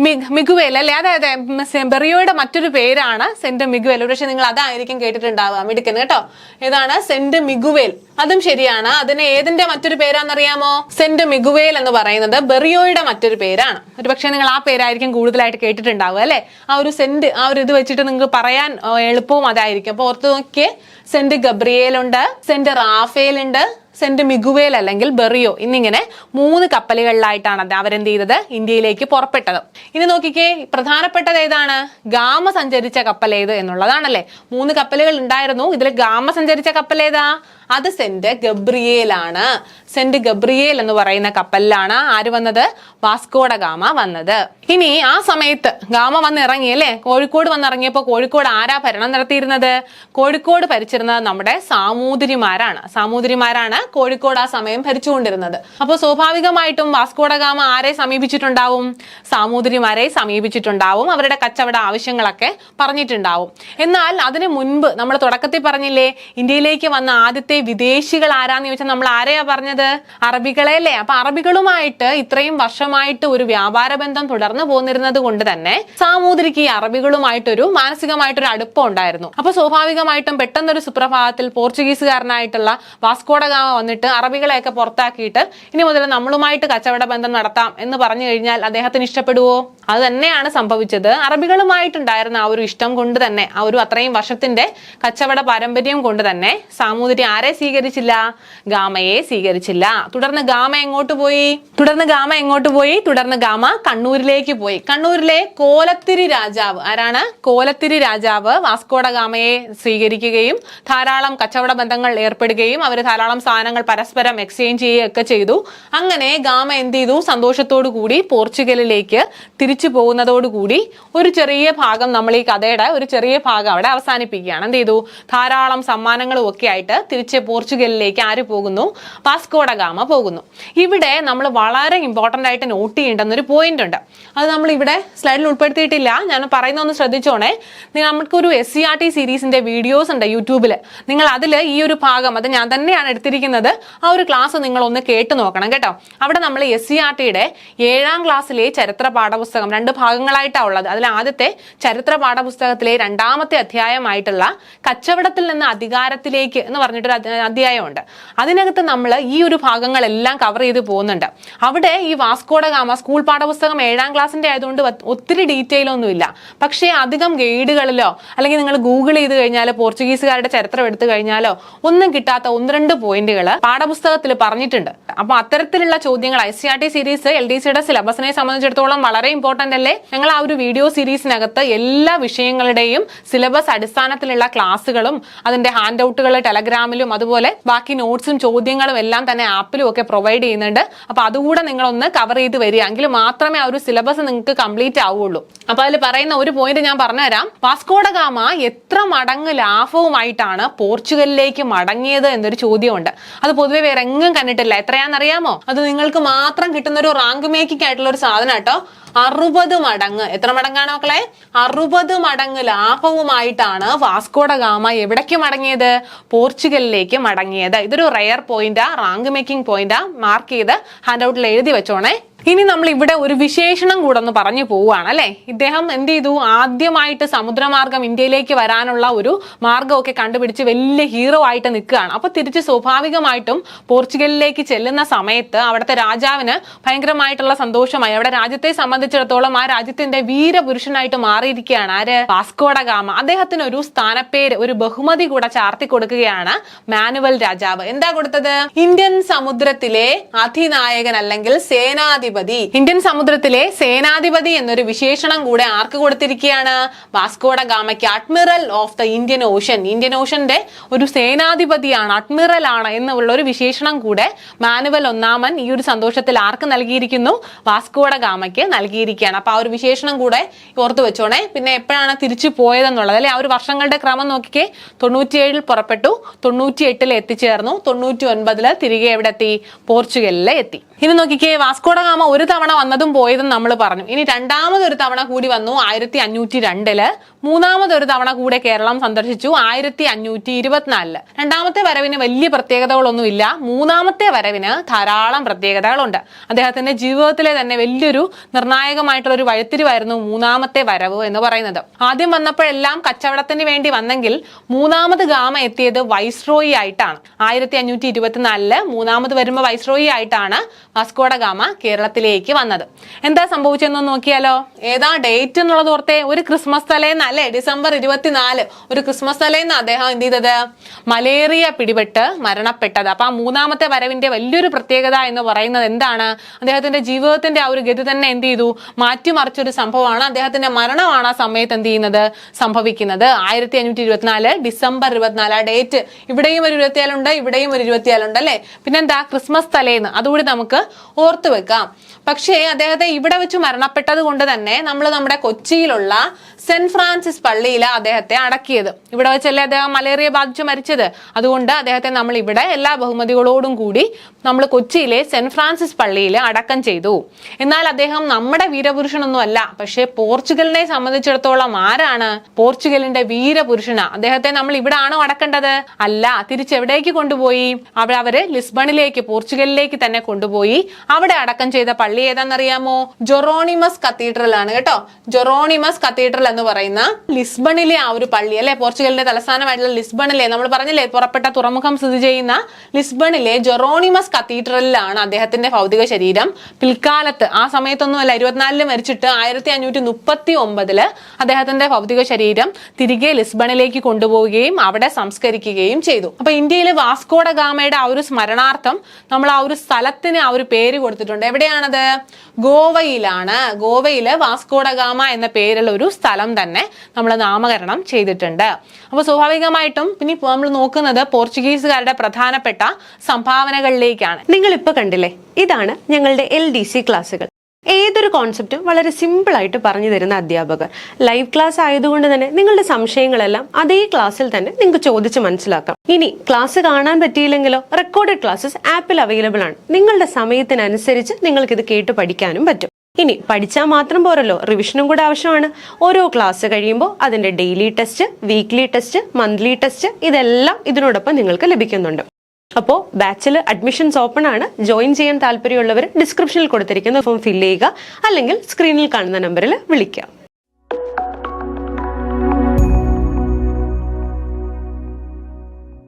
മി- മിഗുവേൽ അല്ലേ? അതായത് അതെ. ബെറിയോയുടെ മറ്റൊരു പേരാണ് സെന്റ് മിഗുവേൽ. പക്ഷെ നിങ്ങൾ അതായിരിക്കും കേട്ടിട്ടുണ്ടാവുക. മിടുക്കൻ കേട്ടോ? ഏതാണ്? Saint Miguel. അതും ശരിയാണ്. അതിന് ഏതിന്റെ മറ്റൊരു പേരാണെന്നറിയാമോ? സെന്റ് മിഗുവേൽ എന്ന് പറയുന്നത് ബെറിയോയുടെ മറ്റൊരു പേരാണ്. ഒരു പക്ഷേ നിങ്ങൾ ആ പേരായിരിക്കും കൂടുതലായിട്ട് കേട്ടിട്ടുണ്ടാവുക അല്ലെ? ആ ഒരു സെന്റ് ആ ഒരു ഇത് വെച്ചിട്ട് നിങ്ങൾക്ക് പറയാൻ എളുപ്പവും അതായിരിക്കും. അപ്പൊ ഓർത്ത് നോക്കിയേ. സെന്റ് ഗബ്രിയേൽ ഉണ്ട് സെന്റ് റാഫേൽ ഉണ്ട് സെന്റ് മിഗുവേൽ അല്ലെങ്കിൽ ബെറിയോ ഇന്നിങ്ങനെ മൂന്ന് കപ്പലുകളിലായിട്ടാണ് അവരെന്ത് ചെയ്തത്? ഇന്ത്യയിലേക്ക് പുറപ്പെട്ടത്. ഇനി നോക്കിക്കേ പ്രധാനപ്പെട്ടത് ഏതാണ്? ഗാമ സഞ്ചരിച്ച കപ്പൽ ഏത് എന്നുള്ളതാണല്ലേ? മൂന്ന് കപ്പലുകൾ ഉണ്ടായിരുന്നു. ഇതിൽ ഗാമ സഞ്ചരിച്ച കപ്പൽ ഏതാ അത് സെന്റ് ഗബ്രിയേലാണ്. സെന്റ് ഗബ്രിയേൽ എന്ന് പറയുന്ന കപ്പലിലാണ് ആര് വന്നത്? വാസ്കോഡ ഗാമ വന്നത്. ഇനി ആ സമയത്ത് ഗാമ വന്ന് ഇറങ്ങി അല്ലേ കോഴിക്കോട് വന്നിറങ്ങിയപ്പോൾ കോഴിക്കോട് ആരാ ഭരണം നടത്തിയിരുന്നത്? കോഴിക്കോട് ഭരിച്ചിരുന്നത് നമ്മുടെ സാമൂതിരിമാരാണ്. സാമൂതിരിമാരാണ് കോഴിക്കോട് ആ സമയം ഭരിച്ചുകൊണ്ടിരുന്നത്. അപ്പോൾ സ്വാഭാവികമായിട്ടും വാസ്കോഡ ഗാമ ആരെ സമീപിച്ചിട്ടുണ്ടാവും? സാമൂതിരിമാരെ സമീപിച്ചിട്ടുണ്ടാവും. അവരുടെ കച്ചവട ആവശ്യങ്ങളൊക്കെ പറഞ്ഞിട്ടുണ്ടാവും. എന്നാൽ അതിനു മുൻപ് നമ്മൾ തുടക്കത്തിൽ പറഞ്ഞില്ലേ ഇന്ത്യയിലേക്ക് വന്ന ആദ്യത്തെ വിദേശികൾ ആരാന്ന് ചോദിച്ചാൽ നമ്മൾ ആരെയാ പറഞ്ഞത്? അറബികളെ അല്ലേ? അപ്പൊ അറബികളുമായിട്ട് ഇത്രയും വർഷമായിട്ട് ഒരു വ്യാപാര ബന്ധം തുടർന്നു പോന്നിരുന്നത് കൊണ്ട് തന്നെ സാമൂതിരിക്ക് ഈ അറബികളുമായിട്ടൊരു മാനസികമായിട്ടൊരു അടുപ്പം ഉണ്ടായിരുന്നു. അപ്പൊ സ്വാഭാവികമായിട്ടും പെട്ടെന്നൊരു സുപ്രഭാതത്തിൽ പോർച്ചുഗീസുകാരനായിട്ടുള്ള വാസ്കോഡ ഗാമ വന്നിട്ട് അറബികളെയൊക്കെ പുറത്താക്കിയിട്ട് ഇനി മുതൽ നമ്മളുമായിട്ട് കച്ചവട ബന്ധം നടത്താം എന്ന് പറഞ്ഞു കഴിഞ്ഞാൽ അദ്ദേഹത്തിന് ഇഷ്ടപ്പെടുവോ? അത് തന്നെയാണ് സംഭവിച്ചത്. അറബികളുമായിട്ടുണ്ടായിരുന്ന ആ ഒരു ഇഷ്ടം കൊണ്ട് തന്നെ ആ ഒരു അത്രയും വർഷത്തിന്റെ കച്ചവട പാരമ്പര്യം കൊണ്ട് തന്നെ സാമൂതിരി സ്വീകരിച്ചില്ല? ഗാമയെ സ്വീകരിച്ചില്ല. തുടർന്ന് ഗാമ എങ്ങോട്ട് പോയി? തുടർന്ന് ഗാമ എങ്ങോട്ട് പോയി? തുടർന്ന് ഗാമ കണ്ണൂരിലേക്ക് പോയി. കണ്ണൂരിലെ കോലത്തിരി രാജാവ് ആരാണ്? കോലത്തിരി രാജാവ് വാസ്കോഡ ഗാമയെ സ്വീകരിക്കുകയും ധാരാളം കച്ചവട ബന്ധങ്ങൾ ഏർപ്പെടുകയും അവർ ധാരാളം സാധനങ്ങൾ പരസ്പരം എക്സ്ചേഞ്ച് ചെയ്യുകയൊക്കെ ചെയ്തു. അങ്ങനെ ഗാമ എന്ത് ചെയ്തു? സന്തോഷത്തോടു കൂടി പോർച്ചുഗലിലേക്ക് തിരിച്ചു പോകുന്നതോടുകൂടി ഒരു ചെറിയ ഭാഗം നമ്മൾ ഈ കഥയുടെ ഒരു ചെറിയ ഭാഗം അവിടെ അവസാനിപ്പിക്കുകയാണ്. എന്ത് ചെയ്തു? ധാരാളം സമ്മാനങ്ങളും ഒക്കെ ആയിട്ട് തിരിച്ച് പോർച്ചുഗലിലേക്ക് ആര് പോകുന്നു? വാസ്കോഡ ഗാമ പോകുന്നു. ഇവിടെ നമ്മൾ വളരെ ഇമ്പോർട്ടന്റ് ആയിട്ട് നോട്ട് ചെയ്യേണ്ടുന്ന ഒരു പോയിന്റ് ഉണ്ട്. അത് നമ്മൾ ഇവിടെ സ്ലൈഡിൽ ഉൾപ്പെടുത്തിയിട്ടില്ല. ഞാൻ പറയുന്ന ഒന്ന് ശ്രദ്ധിച്ചോണേ നമുക്കൊരു എസ് സി ആർ ടി സീരീസിന്റെ വീഡിയോസ് ഉണ്ട് യൂട്യൂബിൽ നിങ്ങൾ അതിൽ ഈ ഒരു ഭാഗം അത് ഞാൻ തന്നെയാണ് എടുത്തിരിക്കുന്നത്. ആ ഒരു ക്ലാസ് നിങ്ങൾ ഒന്ന് കേട്ട് നോക്കണം കേട്ടോ. അവിടെ നമ്മൾ എസ് സി ആർ ടിയുടെ ഏഴാം ക്ലാസ്സിലെ ചരിത്ര പാഠപുസ്തകം രണ്ട് ഭാഗങ്ങളായിട്ടാണ് ഉള്ളത്. അതിൽ ആദ്യത്തെ ചരിത്ര പാഠപുസ്തകത്തിലെ രണ്ടാമത്തെ അധ്യായമായിട്ടുള്ള കച്ചവടത്തിൽ നിന്ന് അധികാരത്തിലേക്ക് എന്ന് പറഞ്ഞിട്ടൊരു അധ്യായമുണ്ട്. അതിനകത്ത് നമ്മൾ ഈ ഒരു ഭാഗങ്ങളെല്ലാം കവർ ചെയ്ത് പോകുന്നുണ്ട്. അവിടെ ഈ വാസ്കോഡ ഗാമ സ്കൂൾ പാഠപുസ്തകം ഏഴാം ക്ലാസ്സിന്റെ ആയതുകൊണ്ട് ഒത്തിരി ഡീറ്റെയിൽ ഒന്നുമില്ല പക്ഷേ അധികം ഗൈഡുകളിലോ അല്ലെങ്കിൽ നിങ്ങൾ ഗൂഗിൾ ചെയ്ത് കഴിഞ്ഞാൽ പോർച്ചുഗീസുകാരുടെ ചരിത്രം എടുത്തു കഴിഞ്ഞാലോ ഒന്നും കിട്ടാത്ത ഒന്ന് രണ്ട് പോയിന്റുകൾ പാഠപുസ്തകത്തിൽ പറഞ്ഞിട്ടുണ്ട്. അപ്പൊ അത്തരത്തിലുള്ള ചോദ്യങ്ങൾ I C R T series L D സിയുടെ സിലബസിനെ സംബന്ധിച്ചിടത്തോളം വളരെ ഇമ്പോർട്ടന്റ് അല്ലേ? ഞങ്ങൾ ആ ഒരു വീഡിയോ സീരീസിനകത്ത് എല്ലാ വിഷയങ്ങളുടെയും സിലബസ് അടിസ്ഥാനത്തിലുള്ള ക്ലാസ്സുകളും അതിന്റെ ഹാൻഡ് ഔട്ടുകൾ ടെലഗ്രാമിലും അതുപോലെ ബാക്കി നോട്ട്സും ചോദ്യങ്ങളും എല്ലാം തന്നെ ആപ്പിലും ഒക്കെ പ്രൊവൈഡ് ചെയ്യുന്നുണ്ട്. അപ്പൊ അതുകൂടെ നിങ്ങളൊന്ന് കവർ ചെയ്ത് വരിക. എങ്കിൽ മാത്രമേ ആ ഒരു സിലബസ് നിങ്ങൾക്ക് കംപ്ലീറ്റ് ആവുള്ളൂ. അപ്പൊ അതിൽ പറയുന്ന ഒരു പോയിന്റ് ഞാൻ പറഞ്ഞുതരാം. തരാം ഗാമ എത്ര മടങ്ങ് ലാഭവുമായിട്ടാണ് പോർച്ചുഗലിലേക്ക് മടങ്ങിയത് എന്നൊരു ചോദ്യമുണ്ട്. അത് പൊതുവെ വേറെ എങ്ങും കണ്ടിട്ടില്ല. എത്രയാണെന്നറിയാമോ? അത് നിങ്ങൾക്ക് മാത്രം കിട്ടുന്ന ഒരു റാങ്ക് മേക്കിംഗ് ആയിട്ടുള്ള ഒരു സാധനം കേട്ടോ അറുപത് മടങ്ങ്. എത്ര മടങ്ങാണ് മക്കളെ? അറുപത് മടങ്ങ് ലാഭവുമായിട്ടാണ് വാസ്കോഡ ഗാമ എവിടേക്ക് മടങ്ങിയത്? പോർച്ചുഗലിലേക്ക് മടങ്ങിയത്. ഇതൊരു റയർ പോയിന്റാ റാങ്ക് മേക്കിംഗ് പോയിന്റാ മാർക്ക് ചെയ്ത് ഹാൻഡ് ഔട്ടിൽ എഴുതി വെച്ചോണേ. ഇനി നമ്മൾ ഇവിടെ ഒരു വിശേഷണം കൂടെ ഒന്ന് പറഞ്ഞു പോവുകയാണ് അല്ലെ? ഇദ്ദേഹം എന്ത് ചെയ്തു? ആദ്യമായിട്ട് സമുദ്രമാർഗം ഇന്ത്യയിലേക്ക് വരാനുള്ള ഒരു മാർഗമൊക്കെ കണ്ടുപിടിച്ച് വലിയ ഹീറോ ആയിട്ട് നിൽക്കുകയാണ്. അപ്പൊ തിരിച്ച് സ്വാഭാവികമായിട്ടും പോർച്ചുഗലിലേക്ക് ചെല്ലുന്ന സമയത്ത് അവിടുത്തെ രാജാവിന് ഭയങ്കരമായിട്ടുള്ള സന്തോഷമായി. അവിടെ രാജ്യത്തെ സംബന്ധിച്ചിടത്തോളം ആ രാജ്യത്തിന്റെ വീരപുരുഷനായിട്ട് മാറിയിരിക്കുകയാണ്. ആര്? Vasco da Gama. അദ്ദേഹത്തിന് ഒരു സ്ഥാനപ്പേര് ഒരു ബഹുമതി കൂടെ ചാർത്തി കൊടുക്കുകയാണ് മാനുവൽ രാജാവ്. എന്താ കൊടുത്തത്? ഇന്ത്യൻ സമുദ്രത്തിലെ അധിനായകൻ അല്ലെങ്കിൽ സേനാധിപതി ഇന്ത്യൻ സമുദ്രത്തിലെ സേനാധിപതി എന്നൊരു വിശേഷണം കൂടെ ആർക്ക് കൊടുത്തിരിക്കുകയാണ്? Vasco da ഗാമയ്ക്ക് admiral of the Indian ocean. Indian ഓഷന്റെ ഒരു സേനാധിപതിയാണ് അഡ്മിറൽ ആണ് എന്നുള്ള ഒരു വിശേഷണം കൂടെ മാനുവൽ ഒന്നാമൻ ഈ ഒരു സന്തോഷത്തിൽ ആർക്ക് നൽകിയിരിക്കുന്നു? വാസ്കോഡ ഗാമയ്ക്ക് നൽകിയിരിക്കുകയാണ്. അപ്പൊ ആ ഒരു വിശേഷണം കൂടെ ഓർത്തു വെച്ചോണേ. പിന്നെ എപ്പോഴാണ് തിരിച്ചു പോയതെന്നുള്ളത്? അല്ലെ? ആ ഒരു വർഷങ്ങളുടെ ക്രമം നോക്കിക്കേ. തൊണ്ണൂറ്റിയേഴിൽ പുറപ്പെട്ടു. തൊണ്ണൂറ്റി എട്ടിൽ എത്തിച്ചേർന്നു. തൊണ്ണൂറ്റി ഒൻപതിൽ തിരികെ എവിടെ എത്തി പോർച്ചുഗലിൽ എത്തി. ഇനി നോക്കിക്കേ വാസ്കോഡ ഗാമ ഒരു തവണ വന്നതും പോയതും നമ്മൾ പറഞ്ഞു. ഇനി രണ്ടാമതൊരു തവണ കൂടി വന്നു ആയിരത്തി അഞ്ഞൂറ്റി രണ്ടിൽ മൂന്നാമതൊരു തവണ കൂടെ കേരളം സന്ദർശിച്ചു ആയിരത്തി അഞ്ഞൂറ്റി ഇരുപത്തിനാലിൽ രണ്ടാമത്തെ വരവിന് വലിയ പ്രത്യേകതകളൊന്നുമില്ല. മൂന്നാമത്തെ വരവിന് ധാരാളം പ്രത്യേകതകളുണ്ട്. അദ്ദേഹത്തിന്റെ ജീവിതത്തിലെ തന്നെ വലിയൊരു നിർണായകമായിട്ടുള്ള ഒരു വഴിത്തിരിവായിരുന്നു മൂന്നാമത്തെ വരവ് എന്ന് പറയുന്നത്. ആദ്യം വന്നപ്പോഴെല്ലാം കച്ചവടത്തിന് വേണ്ടി വന്നെങ്കിൽ മൂന്നാമത് ഗാമ എത്തിയത് വൈസ്രോയി ആയിട്ടാണ്. ആയിരത്തി അഞ്ഞൂറ്റി ഇരുപത്തിനാലിൽ മൂന്നാമത് വരുമ്പോൾ വൈസ്രോയി ആയിട്ടാണ് വാസ്കോഡ ഗാമ കേരളത്തിൽ കേരളത്തിലേക്ക് വന്നത്. എന്താ സംഭവിച്ചെന്ന് നോക്കിയാലോ? ഏതാ ഡേറ്റ് എന്നുള്ളത് ഓർത്തെ? ഒരു ക്രിസ്മസ് തലേന്ന് അല്ലെ? ഡിസംബർ ഇരുപത്തിനാല്. ഒരു ക്രിസ്മസ് തലേന്ന് അദ്ദേഹം എന്ത് ചെയ്തത്? മലേറിയ പിടിപെട്ട് മരണപ്പെട്ടത്. അപ്പൊ ആ മൂന്നാമത്തെ വരവിന്റെ വലിയൊരു പ്രത്യേകത എന്ന് പറയുന്നത് എന്താണ്? അദ്ദേഹത്തിന്റെ ജീവിതത്തിന്റെ ആ ഒരു ഗതി തന്നെ എന്ത് ചെയ്തു? മാറ്റിമറിച്ചൊരു സംഭവമാണ്. അദ്ദേഹത്തിന്റെ മരണമാണ് ആ സമയത്ത് എന്ത് ചെയ്യുന്നത്? സംഭവിക്കുന്നത്. ആയിരത്തി അഞ്ഞൂറ്റി ഇരുപത്തിനാല്. ഡിസംബർ ഇരുപത്തിനാല് ആ ഡേറ്റ് ഇവിടെയും ഒരു ഇരുപത്തിയാലുണ്ട് ഇവിടെയും ഒരു ഇരുപത്തിയാലുണ്ട് അല്ലേ? പിന്നെന്താ? ക്രിസ്മസ് തലേന്ന്. അതുകൂടി നമുക്ക് ഓർത്തു വെക്കാം. പക്ഷേ അദ്ദേഹത്തെ ഇവിടെ വെച്ച് മരണപ്പെട്ടത് കൊണ്ട് തന്നെ നമ്മൾ നമ്മുടെ കൊച്ചിയിലുള്ള സെന്റ് ഫ്രാൻസിസ് പള്ളിയിലാണ് അദ്ദേഹത്തെ അടക്കിയത്. ഇവിടെ വെച്ചല്ലേ അദ്ദേഹം മലേറിയ ബാധിച്ച് മരിച്ചത്. അതുകൊണ്ട് അദ്ദേഹത്തെ നമ്മൾ ഇവിടെ എല്ലാ ബഹുമതികളോടും കൂടി നമ്മൾ കൊച്ചിയിലെ സെന്റ് ഫ്രാൻസിസ് പള്ളിയിൽ അടക്കം ചെയ്തു. എന്നാൽ അദ്ദേഹം നമ്മുടെ വീരപുരുഷനൊന്നുമല്ല പക്ഷേ പോർച്ചുഗലിനെ സംബന്ധിച്ചിടത്തോളം ആരാണ് പോർച്ചുഗലിന്റെ വീരപുരുഷനാ? അദ്ദേഹത്തെ നമ്മൾ ഇവിടെ ആണോ അടക്കേണ്ടത്? അല്ല തിരിച്ചെവിടേക്ക് കൊണ്ടുപോയി? അവിടെ അവർ ലിസ്ബണിലേക്ക് പോർച്ചുഗലിലേക്ക് തന്നെ കൊണ്ടുപോയി അവിടെ അടക്കം ചെയ്ത പള്ളി ഏതാണെന്നറിയാമോ? ജൊറോണിമസ് കത്തീഡ്രൽ ആണ് കേട്ടോ. ജൊറോണിമസ് കത്തീഡ്രൽ എന്ന് പറയുന്ന ലിസ്ബണിലെ ആ ഒരു പള്ളി അല്ലെ? പോർച്ചുഗലിന്റെ തലസ്ഥാനമായിട്ടുള്ള ലിസ്ബണിലെ നമ്മൾ പറഞ്ഞില്ലേ പുറപ്പെട്ട തുറമുഖം സ്ഥിതി ചെയ്യുന്ന ലിസ്ബണിലെ ജൊറോണിമസ് കത്തീഡ്രലിലാണ് അദ്ദേഹത്തിന്റെ ഭൗതിക ശരീരം. പിൽക്കാലത്ത് ആ സമയത്തൊന്നും അല്ല ഇരുപത്തിനാലിൽ മരിച്ചിട്ട് ആയിരത്തി അഞ്ഞൂറ്റി മുപ്പത്തി ഒമ്പതിൽ അദ്ദേഹത്തിന്റെ ഭൗതിക ശരീരം തിരികെ ലിസ്ബണിലേക്ക് കൊണ്ടുപോവുകയും അവിടെ സംസ്കരിക്കുകയും ചെയ്തു. അപ്പൊ ഇന്ത്യയിൽ വാസ്കോഡ ഗാമയുടെ ആ ഒരു സ്മരണാർത്ഥം നമ്മൾ ആ ഒരു സ്ഥലത്തിന് ആ ഒരു പേര് കൊടുത്തിട്ടുണ്ട്. എവിടെയാണത്? ഗോവയിലാണ്. ഗോവയിൽ വാസ്കോഡഗാമ എന്ന പേരുള്ള ഒരു സ്ഥലം തന്നെ നമ്മൾ നാമകരണം ചെയ്തിട്ടുണ്ട്. അപ്പോൾ സ്വാഭാവികമായിട്ടും പിന്നെ നമ്മൾ നോക്കുന്നത് പോർച്ചുഗീസുകാരുടെ പ്രധാനപ്പെട്ട സംഭാവനകളിലേക്കാണ്. നിങ്ങൾ ഇപ്പൊ കണ്ടില്ലേ? ഇതാണ് ഞങ്ങളുടെ എൽ ഡി സി ക്ലാസ്സുകൾ ഏതൊരു കോൺസെപ്റ്റും വളരെ സിമ്പിളായിട്ട് പറഞ്ഞു തരുന്ന അധ്യാപകർ. ലൈവ് ക്ലാസ് ആയതുകൊണ്ട് തന്നെ നിങ്ങളുടെ സംശയങ്ങളെല്ലാം അതേ ക്ലാസ്സിൽ തന്നെ നിങ്ങൾക്ക് ചോദിച്ച് മനസ്സിലാക്കാം. ഇനി ക്ലാസ് കാണാൻ പറ്റിയില്ലെങ്കിലോ റെക്കോർഡഡ് ക്ലാസ്സസ് ആപ്പിൽ അവൈലബിൾ ആണ്. നിങ്ങളുടെ സമയത്തിനനുസരിച്ച് നിങ്ങൾക്ക് ഇത് കേട്ട് പഠിക്കാനും പറ്റും. ഇനി പഠിച്ചാൽ മാത്രം പോരല്ലോ റിവിഷനും കൂടെ ആവശ്യമാണ്. ഓരോ ക്ലാസ് കഴിയുമ്പോൾ അതിന്റെ daily test weekly test monthly test ഇതെല്ലാം ഇതിനോടൊപ്പം നിങ്ങൾക്ക് ലഭിക്കുന്നുണ്ട്. അപ്പോൾ ബാച്ചിൽ അഡ്മിഷൻസ് ഓപ്പൺ ആണ്. ജോയിൻ ചെയ്യാൻ താല്പര്യമുള്ളവർ ഡിസ്ക്രിപ്ഷനിൽ കൊടുത്തിരിക്കുന്ന ഫോം ഫില്ല് ചെയ്യുക. അല്ലെങ്കിൽ സ്ക്രീനിൽ കാണുന്ന നമ്പറിൽ വിളിക്കുക